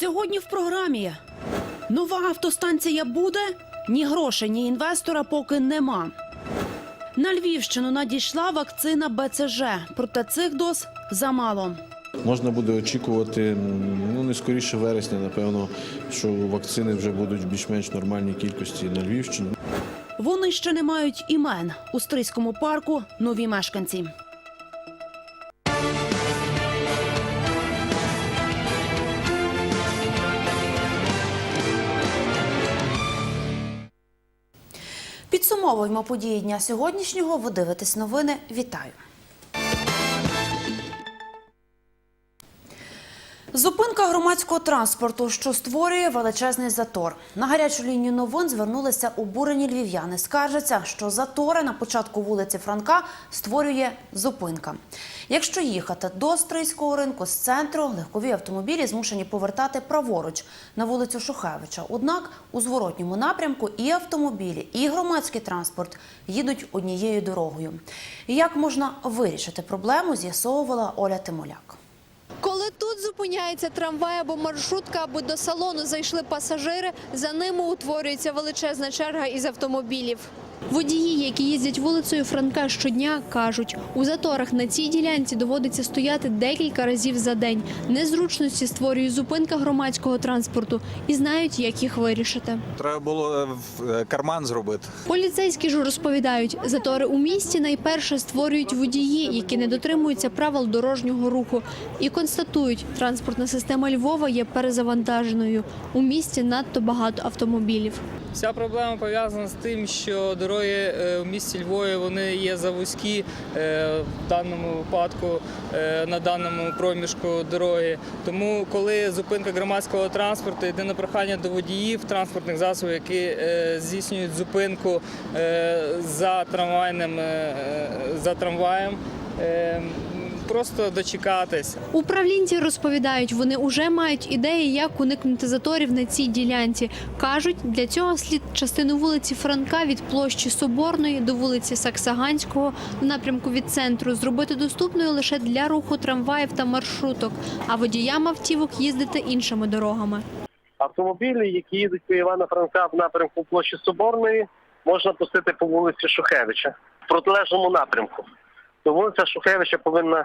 Сьогодні в програмі нова автостанція буде? Ні грошей, ні інвестора поки нема. На Львівщину надійшла вакцина БЦЖ, проте цих доз замало. Можна буде очікувати ну не скоріше вересня, напевно, що вакцини вже будуть в більш-менш нормальній кількості на Львівщині. Вони ще не мають імен у Стрийському парку. Нові мешканці. Підсумовуємо події дня сьогоднішнього. Ви дивитесь новини. Вітаю. Зупинка громадського транспорту, що створює величезний затор. На гарячу лінію новин звернулися обурені львів'яни. Скаржаться, що затори на початку вулиці Франка створює зупинка. Якщо їхати до Стрийського ринку з центру, легкові автомобілі змушені повертати праворуч на вулицю Шухевича. Однак у зворотньому напрямку і автомобілі, і громадський транспорт їдуть однією дорогою. Як можна вирішити проблему, з'ясовувала Оля Тимоляк. Коли тут зупиняється трамвай або маршрутка, аби до салону зайшли пасажири, за ними утворюється величезна черга із автомобілів. Водії, які їздять вулицею Франка щодня, кажуть, у заторах на цій ділянці доводиться стояти декілька разів за день. Незручності створює зупинка громадського транспорту і знають, як їх вирішити. Треба було е, в е, карман зробити. Поліцейські ж розповідають, затори у місті найперше створюють водії, які не дотримуються правил дорожнього руху, і констатують, транспортна система Львова є перезавантаженою. У місті надто багато автомобілів. Вся проблема пов'язана з тим, що дороги е, в місті Львові вони є завузькі е, в даному випадку е, на даному проміжку дороги. Тому, коли зупинка громадського транспорту, єдине прохання до водіїв транспортних засобів, які здійснюють зупинку за трамвайним за трамваєм. Просто дочекатись. Управлінці розповідають, вони вже мають ідеї, як уникнути заторів на цій ділянці. кажуть, для цього слід частину вулиці Франка від площі Соборної до вулиці Саксаганського в напрямку від центру зробити доступною лише для руху трамваїв та маршруток, а водіям автівок їздити іншими дорогами. автомобілі, які їдуть по Івана Франка в напрямку площі Соборної, можна пустити по вулиці Шухевича в протилежному напрямку. То вулиця Шухевича повинна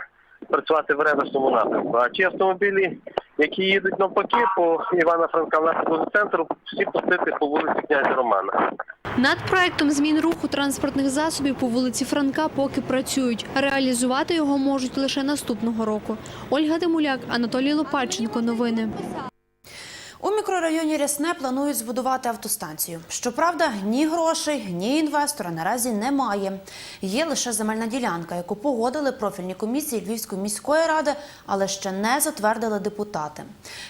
працювати в реверсному напрямку. А ті автомобілі, які їдуть навпаки по Івана Франка до центру, всі пустити по вулиці князя Романа. Над проектом змін руху транспортних засобів по вулиці Франка поки працюють. Реалізувати його можуть лише наступного року. Ольга Демуляк, Анатолій Лопатченко. Новини. У мікрорайоні Рясне планують збудувати автостанцію. Щоправда, ні грошей, ні інвестора наразі немає. Є лише земельна ділянка, яку погодили профільні комісії Львівської міської ради, але ще не затвердили депутати.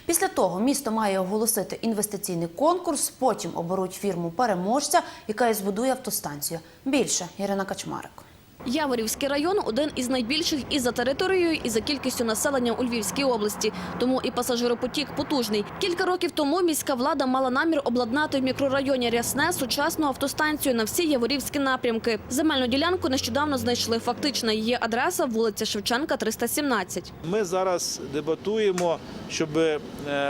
Після того місто має оголосити інвестиційний конкурс, потім оберуть фірму переможця, яка і збудує автостанцію. Більше Ірина Качмарик. Яворівський район один із найбільших і за територією, і за кількістю населення у Львівській області. Тому і пасажиропотік потужний. Кілька років тому міська влада мала намір обладнати в мікрорайоні Рясне сучасну автостанцію на всі яворівські напрямки. Земельну ділянку нещодавно знайшли. Фактична її адреса вулиця Шевченка, 317. Ми зараз дебатуємо, щоб е,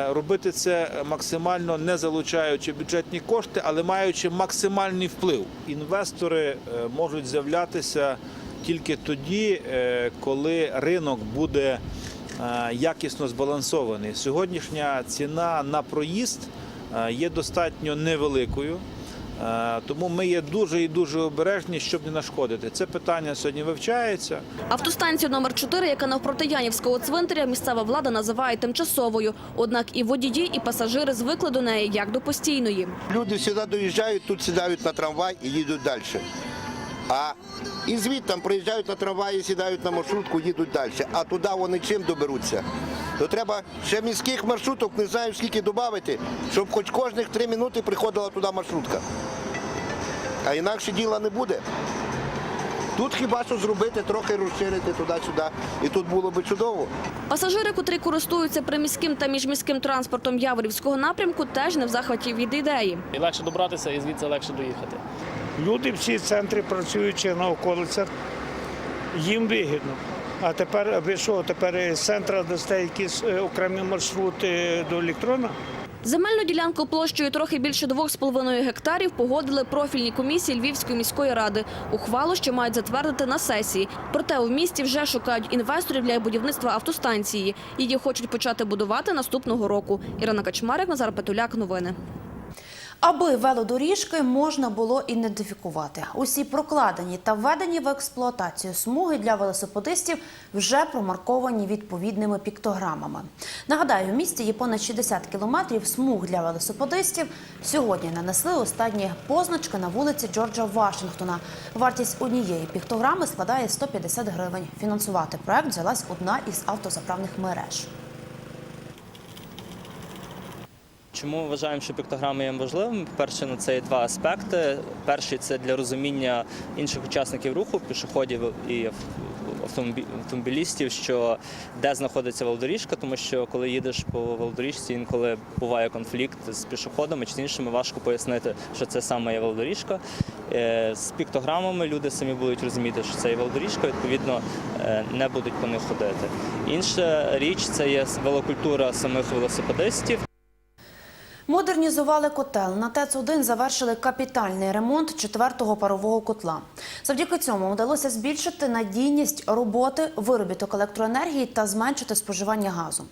робити це максимально не залучаючи бюджетні кошти, але маючи максимальний вплив. Інвестори е, можуть з'являтися тільки тоді, е, коли ринок буде е, якісно збалансований. Сьогоднішня ціна на проїзд е, є достатньо невеликою. Тому ми є дуже і дуже обережні, щоб не нашкодити. Це питання сьогодні вивчається. Автостанцію номер 4, яка навпроти Янівського цвинтаря, місцева влада називає тимчасовою. Однак і водії, і пасажири звикли до неї як до постійної. Люди сюди доїжджають, тут сідають на трамвай і їдуть далі. А і звідти приїжджають на трамваї, сідають на маршрутку, їдуть далі. А туди вони чим доберуться? То треба ще міських маршруток, не знаю скільки додати, щоб хоч кожних три минути приходила туди маршрутка. А інакше діла не буде. Тут хіба що зробити, трохи розширити туди-сюди, і тут було би чудово. Пасажири, котрі користуються приміським та міжміським транспортом Яворівського напрямку, теж не в захваті від ідеї. І легше добратися і звідси легше доїхати. Люди всі центри працюючи на околицях, їм вигідно. А тепер ви що, тепер з центра дасте якісь е, окремі маршрути до електрона? Земельну ділянку площею трохи більше 2,5 гектарів погодили профільні комісії Львівської міської ради. Ухвалу ще мають затвердити на сесії. Проте у місті вже шукають інвесторів для будівництва автостанції. Її хочуть почати будувати наступного року. Ірина Качмарик, Назар Петуляк. Новини. Аби велодоріжки можна було ідентифікувати. Усі прокладені та введені в експлуатацію смуги для велосипедистів вже промарковані відповідними піктограмами. Нагадаю, в місті є понад 60 кілометрів смуг для велосипедистів. Сьогодні нанесли останні позначки на вулиці Джорджа Вашингтона. Вартість однієї піктограми складає 150 гривень. Фінансувати проект взялась одна із автозаправних мереж. Чому вважаємо, що піктограми є важливими? Перше, на це є два аспекти. Перший це для розуміння інших учасників руху, пішоходів і автомобі- автомобілістів, що де знаходиться велодоріжка, тому що коли їдеш по велодоріжці, інколи буває конфлікт з пішоходами чи з іншими, важко пояснити, що це саме є велодоріжка. Е, З піктограмами люди самі будуть розуміти, що це є велодоріжка, відповідно е, не будуть по них ходити. Інша річ це є велокультура самих велосипедистів. Модернізували котел. На ТЕЦ-1 завершили капітальний ремонт четвертого парового котла. Завдяки цьому вдалося збільшити надійність роботи, виробіток електроенергії та зменшити споживання газу.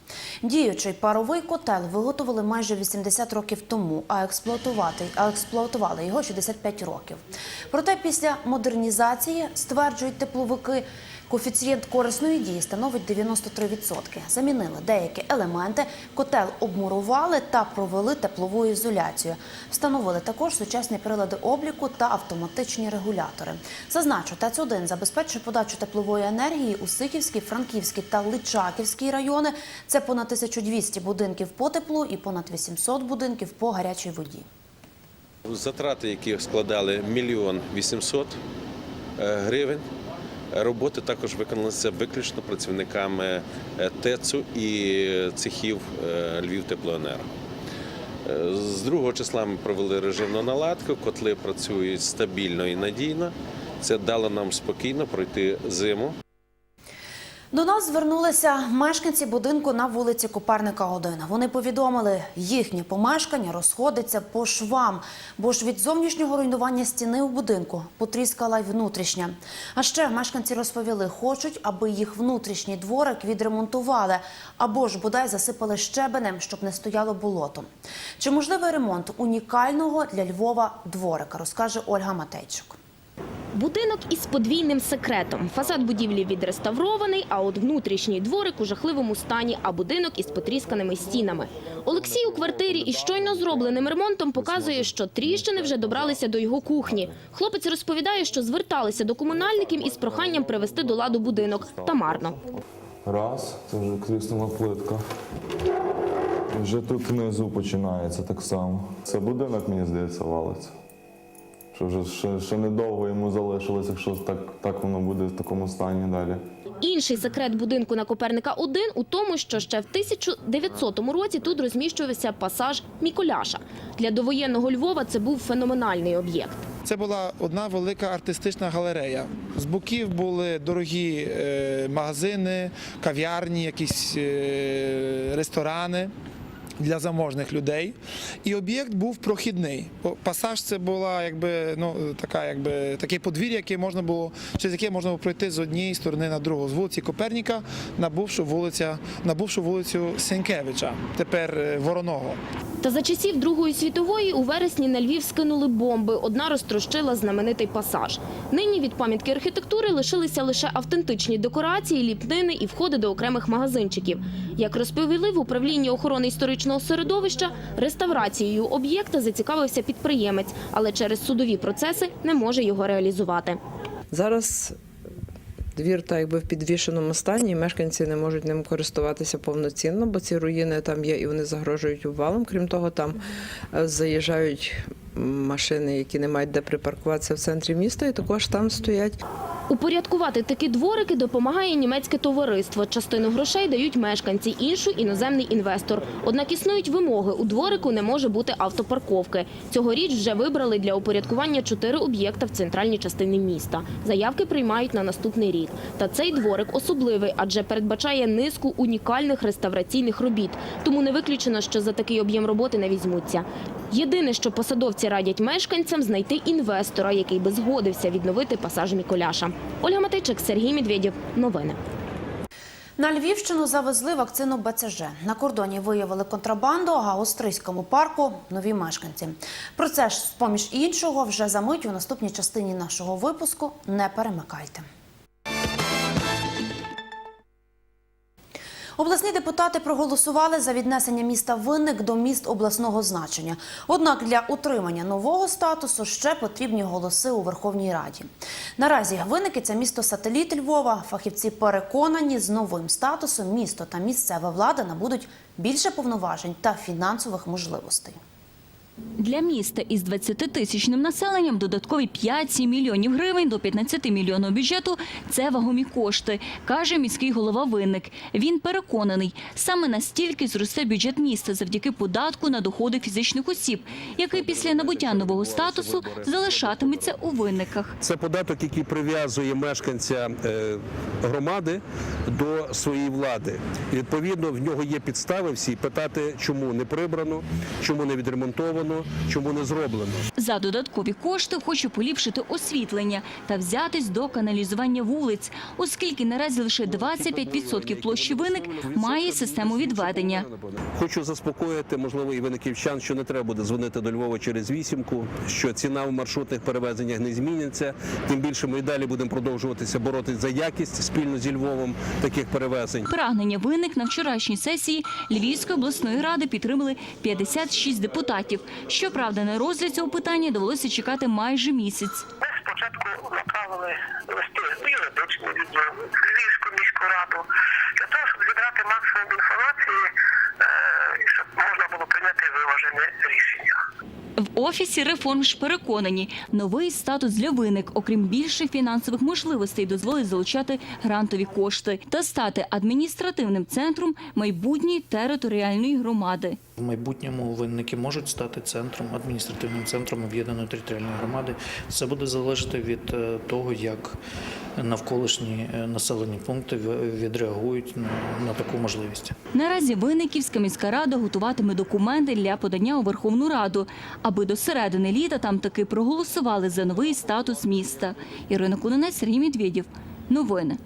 Діючий паровий котел виготовили майже 80 років тому, а експлуатувати а експлуатували його 65 років. Проте після модернізації стверджують тепловики. Коефіцієнт корисної дії становить 93%. Замінили деякі елементи, котел обмурували та провели теплову ізоляцію. Встановили також сучасні прилади обліку та автоматичні регулятори. Зазначу, ТЕЦ-1 забезпечує подачу теплової енергії у Сихівській, Франківській та Личаківській райони. Це понад 1200 будинків по теплу і понад 800 будинків по гарячій воді. Затрати, які складали мільйон вісімсот е, гривень. Роботи також виконалися виключно працівниками е, ТЕЦу і цехів е, Львів Теплоенерго. Е, З 2 числа ми провели режимну наладку, котли працюють стабільно і надійно. Це дало нам спокійно пройти зиму. До нас звернулися мешканці будинку на вулиці Коперника 1. Вони повідомили, їхнє помешкання розходиться по швам, бо ж від зовнішнього руйнування стіни у будинку потріскала й внутрішня. А ще мешканці розповіли, хочуть, аби їх внутрішній дворик відремонтували, або ж бодай засипали щебенем, щоб не стояло болото. Чи можливий ремонт унікального для Львова дворика, розкаже Ольга Матейчук. Будинок із подвійним секретом. Фасад будівлі відреставрований, а от внутрішній дворик у жахливому стані, а будинок із потрісканими стінами. Олексій у квартирі із щойно зробленим ремонтом показує, що тріщини вже добралися до його кухні. Хлопець розповідає, що зверталися до комунальників із проханням привести до ладу будинок. Та марно. Раз, це вже кріснула плитка. Вже тут внизу починається так само. Це будинок, мені здається, валиться. Що вже ще, ще недовго йому залишилось, якщо так, так воно буде в такому стані далі. Інший секрет будинку на Коперника 1 у тому, що ще в 1900 році тут розміщувався пасаж Міколяша. Для довоєнного Львова це був феноменальний об'єкт. Це була одна велика артистична галерея. З боків були дорогі е, магазини, кав'ярні, якісь е, ресторани. Для заможних людей, і об'єкт був прохідний. Пасаж це була якби ну така, якби таке подвір'я, яке можна було через яке можна було пройти з однієї сторони на другу, з вулиці Коперніка на бувшу вулиця, на бувшу вулицю Сенкевича, тепер е, Вороного. Та за часів Другої світової у вересні на Львів скинули бомби. Одна розтрощила знаменитий пасаж. Нині від пам'ятки архітектури лишилися лише автентичні декорації, ліпнини і входи до окремих магазинчиків. Як розповіли в управлінні охорони історичного середовища, реставрацією об'єкта зацікавився підприємець, але через судові процеси не може його реалізувати. Зараз двір так якби в підвішеному стані, і мешканці не можуть ним користуватися повноцінно, бо ці руїни там є і вони загрожують обвалом. Крім того, там е, заїжджають машини, які не мають де припаркуватися в центрі міста, і також там стоять Упорядкувати такі дворики допомагає німецьке товариство. Частину грошей дають мешканці, іншу – іноземний інвестор. Однак існують вимоги. У дворику не може бути автопарковки. Цьогоріч вже вибрали для упорядкування чотири об'єкта в центральній частині міста. Заявки приймають на наступний рік. Та цей дворик особливий, адже передбачає низку унікальних реставраційних робіт. Тому не виключено, що за такий об'єм роботи не візьмуться. Єдине, що посадовці радять мешканцям – знайти інвестора, який би згодився відновити пасаж Міколяша. Ольга Матейчик, Сергій Медведєв. Новини. На Львівщину завезли вакцину БЦЖ. На кордоні виявили контрабанду, а у Стрийському парку – нові мешканці. Про це ж, з-поміж іншого, вже за мить у наступній частині нашого випуску. Не перемикайте. Обласні депутати проголосували за віднесення міста Винник до міст обласного значення. Однак для утримання нового статусу ще потрібні голоси у Верховній Раді. Наразі Винники – це місто-сателіт Львова. Фахівці переконані, з новим статусом місто та місцева влада набудуть більше повноважень та фінансових можливостей. Для міста із 20-тисячним населенням додаткові 5-7 мільйонів гривень до 15 мільйонів бюджету – це вагомі кошти, каже міський голова Винник. Він переконаний, саме настільки зросте бюджет міста завдяки податку на доходи фізичних осіб, який після набуття нового статусу залишатиметься у Винниках. Це податок, який прив'язує мешканця е, громади до своєї влади. Відповідно, в нього є підстави всі питати, чому не прибрано, чому не відремонтовано, чому не зроблено. За додаткові кошти хоче поліпшити освітлення та взятись до каналізування вулиць, оскільки наразі лише 25% площі Винник має систему відведення. Хочу заспокоїти, можливо, і виниківчан, що не треба буде дзвонити до Львова через вісімку, що ціна в маршрутних перевезеннях не зміниться. Тим більше ми і далі будемо продовжуватися боротися за якість спільно зі Львовом таких перевезень. Прагнення виник на вчорашній сесії Львівської обласної ради підтримали 56 депутатів. Щоправда, на розгляд цього питання довелося чекати майже місяць. Ми спочатку направили листи в юридичний відділ, Львівську міську раду, для того, щоб зібрати максимум інформації, е, щоб можна було прийняти виважене рішення. В офісі реформ ж переконані, новий статус для виник, окрім більших фінансових можливостей, дозволить залучати грантові кошти та стати адміністративним центром майбутньої територіальної громади. В майбутньому винники можуть стати центром, адміністративним центром об'єднаної територіальної громади. Це буде залежати від е, того, як навколишні е, населені пункти відреагують на, на таку можливість. Наразі Винниківська міська рада готуватиме документи для подання у Верховну Раду, аби до середини літа там таки проголосували за новий статус міста. Ірина Кунинець, Сергій Медведєв. Новини.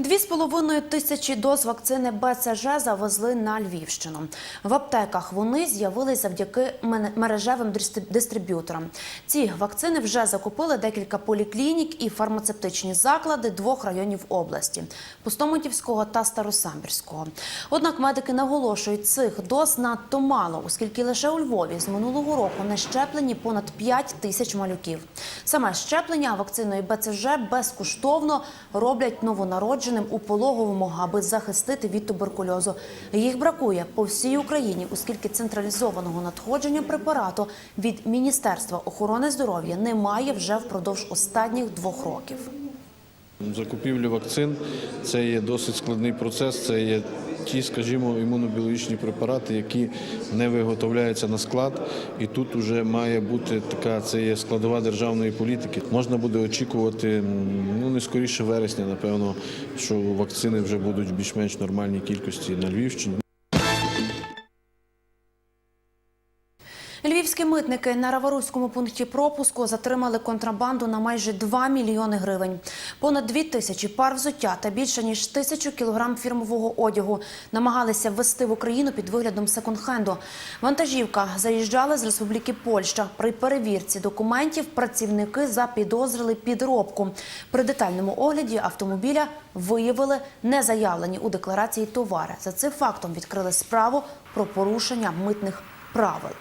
Дві з половиною тисячі доз вакцини БЦЖ завезли на Львівщину. В аптеках вони з'явились завдяки мережевим дистриб'юторам. Ці вакцини вже закупили декілька поліклінік і фармацевтичні заклади двох районів області – Пустомутівського та Старосамбірського. Однак медики наголошують, цих доз надто мало, оскільки лише у Львові з минулого року не щеплені понад 5 тисяч малюків. Саме щеплення вакциною БЦЖ безкоштовно роблять новонародженим у пологовому, аби захистити від туберкульозу. Їх бракує по всій Україні, оскільки централізованого надходження препарату від Міністерства охорони здоров'я немає вже впродовж останніх двох років. Закупівля вакцин це є досить складний процес. Це є ті, скажімо, імунобіологічні препарати, які не виготовляються на склад. І тут вже має бути така, це є складова державної політики. Можна буде очікувати ну не скоріше вересня, напевно, що вакцини вже будуть в більш-менш нормальній кількості на Львівщині. Митники на Раваруському пункті пропуску затримали контрабанду на майже 2 мільйони гривень. Понад 2 тисячі пар взуття та більше ніж тисячу кілограм фірмового одягу намагалися ввести в Україну під виглядом секонд-хенду. Вантажівка заїжджала з Республіки Польща. При перевірці документів працівники запідозрили підробку. При детальному огляді автомобіля виявили незаявлені у декларації товари. За цим фактом відкрили справу про порушення митних правил.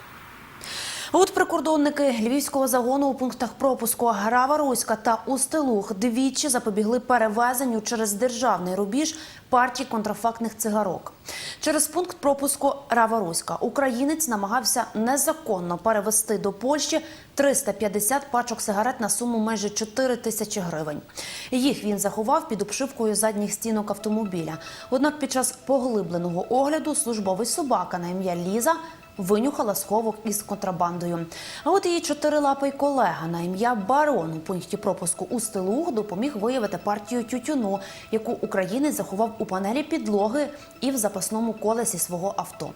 От прикордонники львівського загону у пунктах пропуску Грава Руська та Устилух двічі запобігли перевезенню через державний рубіж партій контрафактних цигарок. Через пункт пропуску Рава Руська українець намагався незаконно перевезти до Польщі 350 пачок сигарет на суму майже 4 тисячі гривень. Їх він заховав під обшивкою задніх стінок автомобіля. Однак під час поглибленого огляду службовий собака на ім'я Ліза винюхала сховок із контрабандою. А от її чотирилапий колега на ім'я Барон у пункті пропуску у Стилух допоміг виявити партію тютюну, яку українець заховав у панелі підлоги і в запасному колесі свого авто.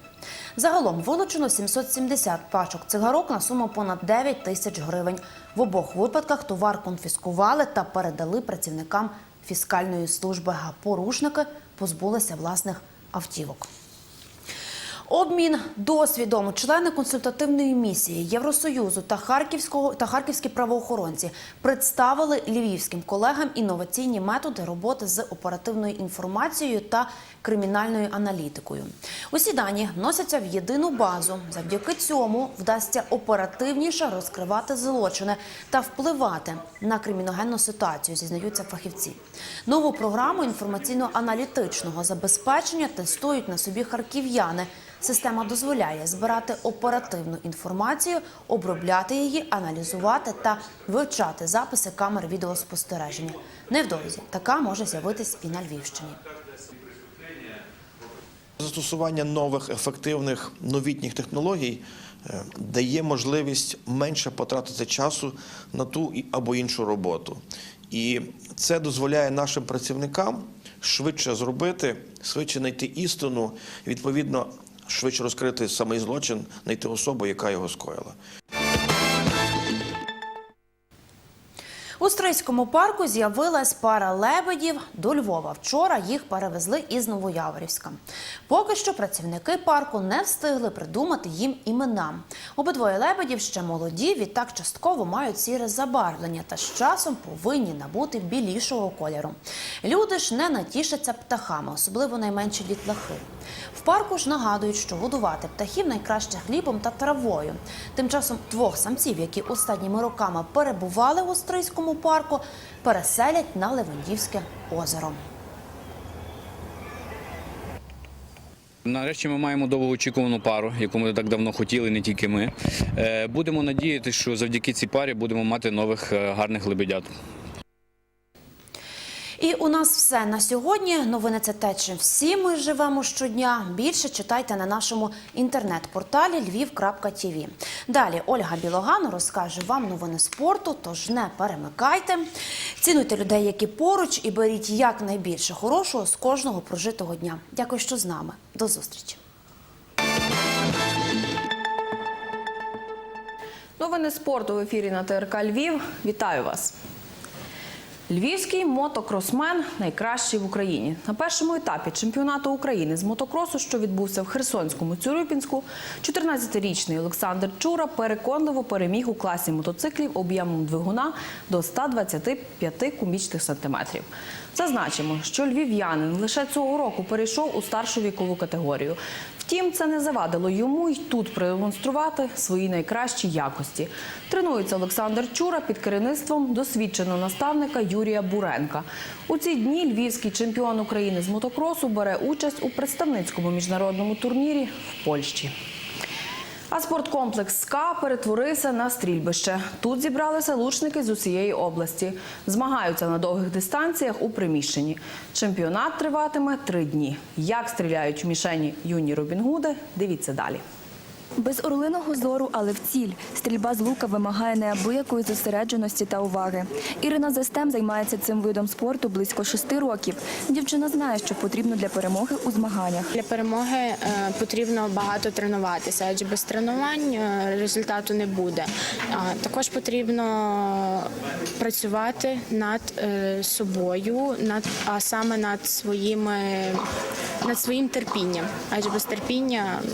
Загалом вилучено 770 пачок цигарок на суму понад 9 тисяч гривень. В обох випадках товар конфіскували та передали працівникам фіскальної служби. А порушники позбулися власних автівок. Обмін досвідом члени консультативної місії Євросоюзу та харківського та харківські правоохоронці представили львівським колегам інноваційні методи роботи з оперативною інформацією та кримінальною аналітикою. Усі дані вносяться в єдину базу. Завдяки цьому вдасться оперативніше розкривати злочини та впливати на криміногенну ситуацію, зізнаються фахівці. Нову програму інформаційно-аналітичного забезпечення тестують на собі харків'яни. Система дозволяє збирати оперативну інформацію, обробляти її, аналізувати та вивчати записи камер відеоспостереження. Невдовзі така може з'явитись і на Львівщині. Застосування нових ефективних новітніх технологій е, дає можливість менше потратити часу на ту або іншу роботу. І це дозволяє нашим працівникам швидше зробити, швидше знайти істину, відповідно, швидше розкрити самий злочин, знайти особу, яка його скоїла. У Стрийському парку з'явилась пара лебедів до Львова. Вчора їх перевезли із Новояворівська. Поки що працівники парку не встигли придумати їм імена. Обидвоє лебедів ще молоді, відтак частково мають сіре забарвлення та з часом повинні набути білішого кольору. Люди ж не натішаться птахами, особливо найменші дітлахи. В парку ж нагадують, що годувати птахів найкраще хлібом та травою. Тим часом двох самців, які останніми роками перебували у Стрийському парку, переселять на Левандівське озеро. Нарешті ми маємо довгоочікувану пару, яку ми так давно хотіли, не тільки ми. Е, Будемо надіятися, що завдяки цій парі будемо мати нових е, гарних лебедят. У нас все на сьогодні. Новини це те, чим всі ми живемо щодня. Більше читайте на нашому інтернет-порталі lviv.tv. Далі Ольга Білоган розкаже вам новини спорту, тож не перемикайте. Цінуйте людей, які поруч, і беріть якнайбільше хорошого з кожного прожитого дня. Дякую, що з нами. До зустрічі. Новини спорту в ефірі на ТРК Львів. Вітаю вас. Львівський мотокросмен найкращий в Україні. На першому етапі чемпіонату України з мотокросу, що відбувся в Херсонському Цюрюпінську, 14-річний Олександр Чура переконливо переміг у класі мотоциклів об'ємом двигуна до 125 кубічних сантиметрів. Зазначимо, що львів'янин лише цього року перейшов у старшу вікову категорію. Втім, це не завадило йому й тут продемонструвати свої найкращі якості. Тренується Олександр Чура під керівництвом досвідченого наставника Юрія Буренка. У ці дні львівський чемпіон України з мотокросу бере участь у представницькому міжнародному турнірі в Польщі. А спорткомплекс СКА перетворився на стрільбище. Тут зібралися лучники з усієї області. Змагаються на довгих дистанціях у приміщенні. Чемпіонат триватиме три дні. Як стріляють в мішені юні Робінгуди, дивіться далі. Без орлиного зору, але в ціль. Стрільба з лука вимагає неабиякої зосередженості та уваги. Ірина Застем займається цим видом спорту близько шести років. Дівчина знає, що потрібно для перемоги у змаганнях. Для перемоги е, потрібно багато тренуватися, адже без тренувань е, результату не буде. Також потрібно працювати над е, собою, над а саме над своїми над своїм терпінням, адже без терпіння ну,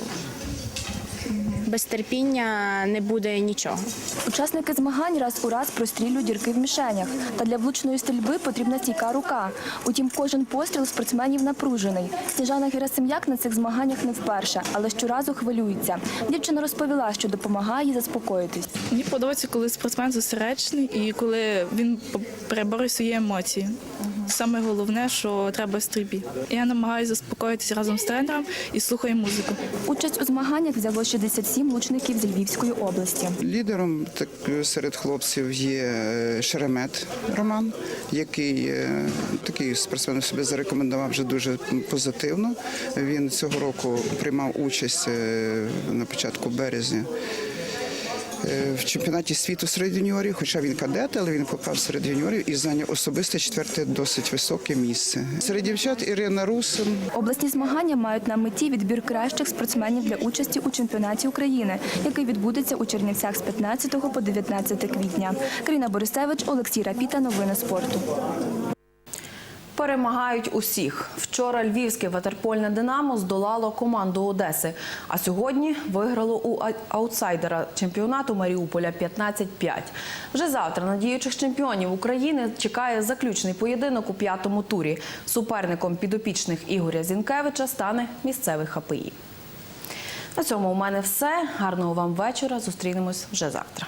Без терпіння не буде нічого. Учасники змагань раз у раз прострілюють дірки в мішенях. Та для влучної стрільби потрібна стійка рука. Утім, кожен постріл спортсменів напружений. Сніжана Герасим'як на цих змаганнях не вперше, але щоразу хвилюється. Дівчина розповіла, що допомагає їй заспокоїтись. Мені подобається, коли спортсмен зосереджений і коли він переборює свої емоції. Саме головне, що треба в стрільбі. Я намагаюся заспокоїтися разом з тренером і слухаю музику. Участь у змаганнях взяло 67 лучників з Львівської області. Лідером так, серед хлопців є е, Шеремет Роман, який е, такий спортсмен себе зарекомендував вже дуже позитивно. Він цього року приймав участь е, на початку березня. В чемпіонаті світу серед юніорів, хоча він кадет, але він попав серед юніорів і зайняв особисте четверте досить високе місце. Серед дівчат Ірина Русин, Обласні змагання мають на меті відбір кращих спортсменів для участі у чемпіонаті України, який відбудеться у Чернівцях з 15 по 19 квітня. Каріна Борисевич, Олексій Рапіта. Новини спорту. Перемагають усіх. Вчора львівське ватерпольне Динамо здолало команду Одеси, а сьогодні виграло у аутсайдера чемпіонату Маріуполя 15-5. Вже завтра на діючих чемпіонів України чекає заключний поєдинок у п'ятому турі. Суперником підопічних Ігоря Зінкевича стане місцевий ХПІ. На цьому у мене все. Гарного вам вечора. Зустрінемось вже завтра.